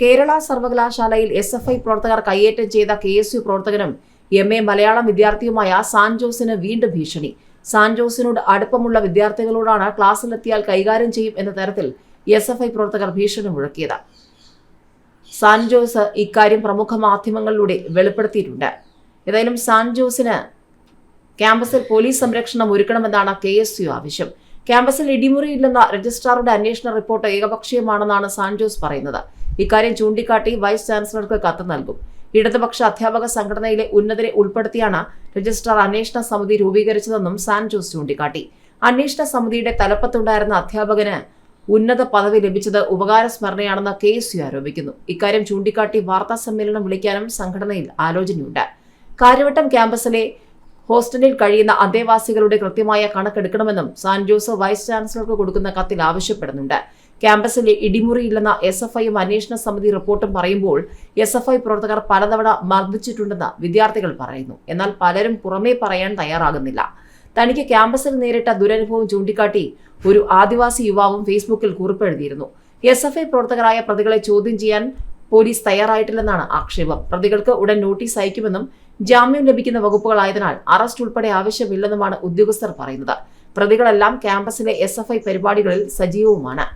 കേരള സർവകലാശാലയിൽ S F I പ്രവർത്തകർ കയ്യേറ്റം ചെയ്ത കെ എസ് യു പ്രവർത്തകനും എം എ മലയാളം വിദ്യാർത്ഥിയുമായ സാൻജോസിന് വീണ്ടും ഭീഷണി. സാൻജോസിനോട് അടുപ്പമുള്ള വിദ്യാർത്ഥികളോടാണ് ക്ലാസ്സിലെത്തിയാൽ കൈകാര്യം ചെയ്യും എന്ന തരത്തിൽ എസ് എഫ് ഐ പ്രവർത്തകർ ഭീഷണി മുഴക്കിയത്. സാൻജോസ് ഇക്കാര്യം പ്രമുഖ മാധ്യമങ്ങളിലൂടെ വെളിപ്പെടുത്തിയിട്ടുണ്ട്. ഏതായാലും സാൻജോസിന് ക്യാമ്പസിൽ പോലീസ് സംരക്ഷണം ഒരുക്കണമെന്നാണ് കെ എസ് യു ആവശ്യം. ക്യാമ്പസിൽ ഇടിമുറിയില്ലെന്ന രജിസ്ട്രാറുടെ അന്വേഷണ റിപ്പോർട്ട് ഏകപക്ഷീയമാണെന്നാണ് സാൻജോസ് പറയുന്നത്. ഇക്കാര്യം ചൂണ്ടിക്കാട്ടി വൈസ് ചാൻസലർക്ക് കത്ത് നൽകും. ഇടതുപക്ഷ അധ്യാപക സംഘടനയിലെ ഉന്നതരെ ഉൾപ്പെടുത്തിയാണ് രജിസ്ട്രാർ അന്വേഷണ സമിതി രൂപീകരിച്ചതെന്നും സാൻജോസ് ചൂണ്ടിക്കാട്ടി. അന്വേഷണ സമിതിയുടെ തലപ്പത്തുണ്ടായിരുന്ന അധ്യാപകന് ഉന്നത പദവി ലഭിച്ചത് ഉപകാരസ്മരണയാണെന്ന് കെ എസ് യു ആരോപിക്കുന്നു. ഇക്കാര്യം ചൂണ്ടിക്കാട്ടി വാർത്താ സമ്മേളനം വിളിക്കാനും സംഘടനയിൽ ആലോചനയുണ്ട്. കാര്യവട്ടം ക്യാമ്പസിലെ ഹോസ്റ്റലിൽ കഴിയുന്ന അന്തേവാസികളുടെ കൃത്യമായ കണക്കെടുക്കണമെന്നും സാൻ ജോസ് വൈസ് ചാൻസലർക്ക് കൊടുക്കുന്ന കത്തിൽ ആവശ്യപ്പെടുന്നുണ്ട്. ക്യാമ്പസിലെ ഇടിമുറിയില്ലെന്ന എസ് എഫ് ഐയും അന്വേഷണ സമിതി റിപ്പോർട്ടും പറയുമ്പോൾ എസ് എഫ് ഐ പ്രവർത്തകർ പലതവണ മർദ്ദിച്ചിട്ടുണ്ടെന്ന് വിദ്യാർത്ഥികൾ പറയുന്നു. എന്നാൽ പലരും പുറമേ പറയാൻ തയ്യാറാകുന്നില്ല. തനിക്ക് ക്യാമ്പസിൽ നേരിട്ട ദുരനുഭവം ചൂണ്ടിക്കാട്ടി ഒരു ആദിവാസി യുവാവും ഫേസ്ബുക്കിൽ കുറിപ്പെഴുതിയിരുന്നു. എസ് എഫ് ഐ പ്രവർത്തകരായ പ്രതികളെ ചോദ്യം ചെയ്യാൻ പോലീസ് തയ്യാറായിട്ടില്ലെന്നാണ് ആക്ഷേപം. പ്രതികൾക്ക് ഉടൻ നോട്ടീസ് അയക്കുമെന്നും ജാമ്യം ലഭിക്കുന്ന വകുപ്പുകളായതിനാൽ അറസ്റ്റ് ഉൾപ്പെടെ ആവശ്യമില്ലെന്നുമാണ് ഉദ്യോഗസ്ഥർ പറയുന്നത്. പ്രതികളെല്ലാം ക്യാമ്പസിലെ എസ് പരിപാടികളിൽ സജീവവുമാണ്.